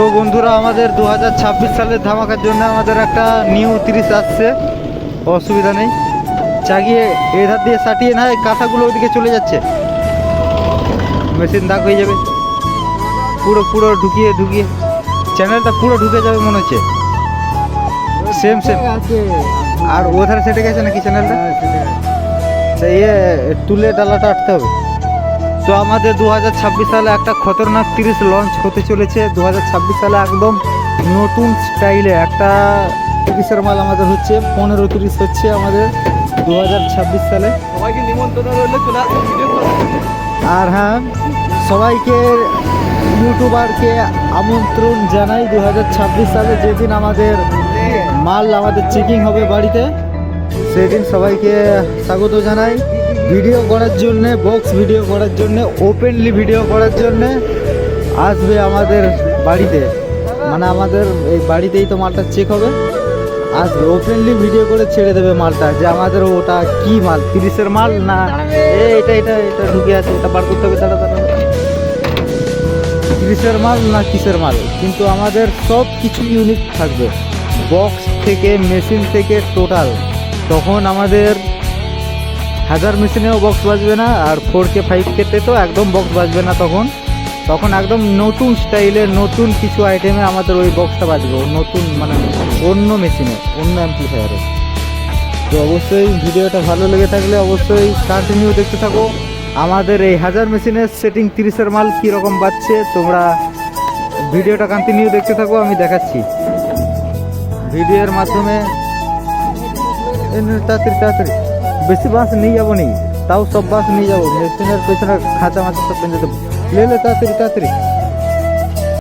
তো বন্ধুরা আমাদের দু হাজার ছাব্বিশ সালের ধামাকার জন্য আমাদের একটা নিউ তিরিশ আসছে। অসুবিধা নেই। চাগিয়ে এধার দিয়ে সাটিয়ে না কাঁথাগুলো ওইদিকে চলে যাচ্ছে। মেশিন দাগ হয়ে যাবে। পুরো পুরো ঢুকিয়ে ঢুকিয়ে। চ্যানেলটা পুরো ঢুকে যাবে মনে হচ্ছে। সেম সেম আর ওধারে সেটে গেছে নাকি চ্যানেলটা ইয়ে তুলে ডালাটা আটতে হবে। তো আমাদের দু হাজার ছাব্বিশ সালে একটা খতরনাক তিরিশ লঞ্চ হতে চলেছে। দু হাজার ছাব্বিশ সালে একদম নতুন স্টাইলে একটা তিরিশের মাল আমাদের হচ্ছে পনেরো তিরিশ হচ্ছে আমাদের দু হাজার ছাব্বিশ সালে। সবাইকে নিমন্ত্রণ রইলে চলে আর হ্যাঁ সবাইকে ইউটিউবারকে আমন্ত্রণ জানাই দু হাজার ছাব্বিশ সালে যেদিন আমাদের মাল আমাদের চেকিং হবে বাড়িতে। সেদিন সবাইকে স্বাগত জানাই। ভিডিও করার জন্য বক্স ভিডিও করার জন্য ওপেনলি ভিডিও করার জন্য আসবে আমাদের বাড়িতে। মানে আমাদের এই বাড়িতেই তো মালটা চেক হবে। আসবে ওপেনলি ভিডিও করে ছেড়ে দেবে মালটা, যে আমাদের ওটা কি মাল, তিরিশের মাল না এটা এটা এটা ঢুকে আছে, এটা বার করতে হবে, দাঁড়া দাঁড়া তিরিশের মাল না কিসের মাল? কিন্তু আমাদের সব কিছু ইউনিক থাকবে। বক্স থেকে মেশিন থেকে টোটাল তখন আমাদের হাজার মেশিনেও বক্স বাজবে না আর ফোর কে ফাইভ কেতে তো একদম বক্স বাজবে না তখন। তখন একদম নতুন স্টাইলের নতুন কিছু আইটেমে আমাদের ওই বক্সটা বাজবে নতুন মানে অন্য মেশিনে অন্য অ্যাম্পলিফায়ারে তো অবশ্যই ভিডিওটা ভালো লেগে থাকলে অবশ্যই কন্টিনিউ দেখতে থাকো। আমাদের এই হাজার মেশিনের সেটিং তিরিশের মাল কীরকম বাজছে, তোমরা ভিডিওটা কন্টিনিউ দেখতে থাকো, আমি দেখাচ্ছি। ভিডিওর মাধ্যমে তাড়াতাড়ি তাড়াতাড়ি বেশি বাস নিয়ে যাবো নি তাও সব বাস নিয়ে যাবো মেশিনের পেছনে খাঁচা মাচা সব বেঁধে দেবো লে লে তাড়াতাড়ি তাড়াতাড়ি